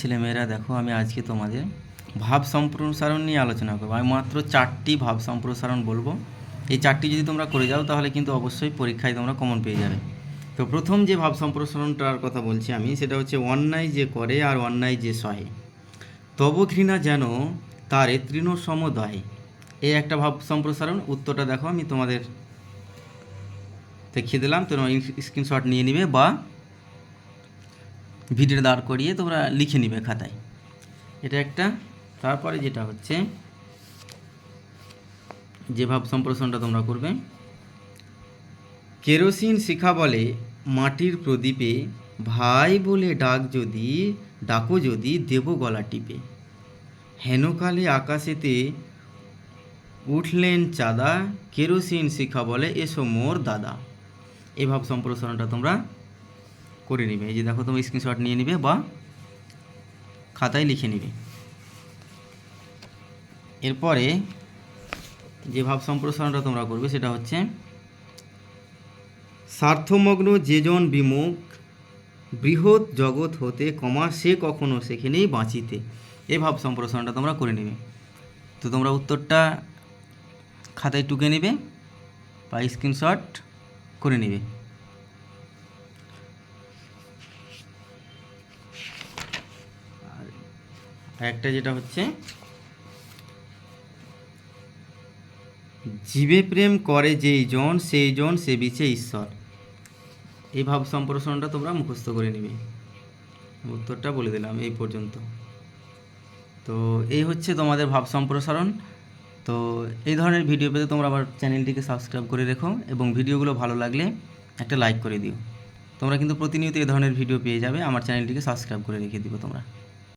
ছেলেমেয়েরা, দেখো আমি আজকে তোমাদের ভাব সম্প্রসারণ নিয়ে আলোচনা করব। আমি মাত্র চারটি ভাব সম্প্রসারণ বলব। এই চারটি যদি তোমরা করে যাও, তাহলে কিন্তু অবশ্যই পরীক্ষায় তোমরা কমন পেয়ে যাবে। তো প্রথম যে ভাব সম্প্রসারণটার কথা বলছি আমি, সেটা হচ্ছে অন্যায় যে করে আর অন্যায় যে সহে। তব ঘৃণা যেন তার তৃণ সমদহে। এই একটা ভাব সম্প্রসারণ, উত্তরটা দেখো আমি তোমাদের দেখিয়ে দিলাম। তোমরা স্ক্রিনশট নিয়ে নিবে বা ভিডিও দাঁড় করিয়ে তোমরা লিখে নিবে খাতায়। এটা একটা। তারপরে যেটা হচ্ছে, যে ভাব সম্প্রসারণটা তোমরা করবে, কেরোসিন শিখা বলে মাটির প্রদীপে ভাই বলে ডাক যদি, ডাকো যদি দেব গলা টিপে। হেনকালে আকাশেতে উঠলেন চাঁদা, কেরোসিন শিখা বলে এসো মোর দাদা। এই ভাব সম্প্রসারণটা তোমরা করে নিবে। এই যে দেখো, তুমি স্ক্রিনশট নিয়ে নিবে বা খাতায় লিখে নিবে। এরপরে যে ভাব সম্প্রসারণটা তোমরা করবে সেটা হচ্ছে, স্বার্থমগ্ন যেজন বিমুখ, বৃহৎ জগৎ হতে কমা সে কখনো সেখানেই বাঁচিতে। এ ভাব সম্প্রসারণটা তোমরা করে নেবে। তো তোমরা উত্তরটা খাতায় টুকে নেবে বা স্ক্রিনশট করে নেবে। একটা যেটা হচ্ছে, জীবে প্রেম করে যেই জন, সেই জন সে বিচে ঈশ্বর। এই ভাব সম্প্রসারণটা তোমরা মুখস্থ করে নিবে। উত্তরটা বলে দিলাম এই পর্যন্ত। তো এই হচ্ছে তোমাদের ভাব সম্প্রসারণ। তো এই ধরনের ভিডিও পেতে তোমরা আবার চ্যানেলটিকে সাবস্ক্রাইব করে রেখো এবং ভিডিওগুলো ভালো লাগলে একটা লাইক করে দিও। তোমরা কিন্তু প্রতিনিয়ত এই ধরনের ভিডিও পেয়ে যাবে, আমার চ্যানেলটিকে সাবস্ক্রাইব করে রেখে দিও তোমরা।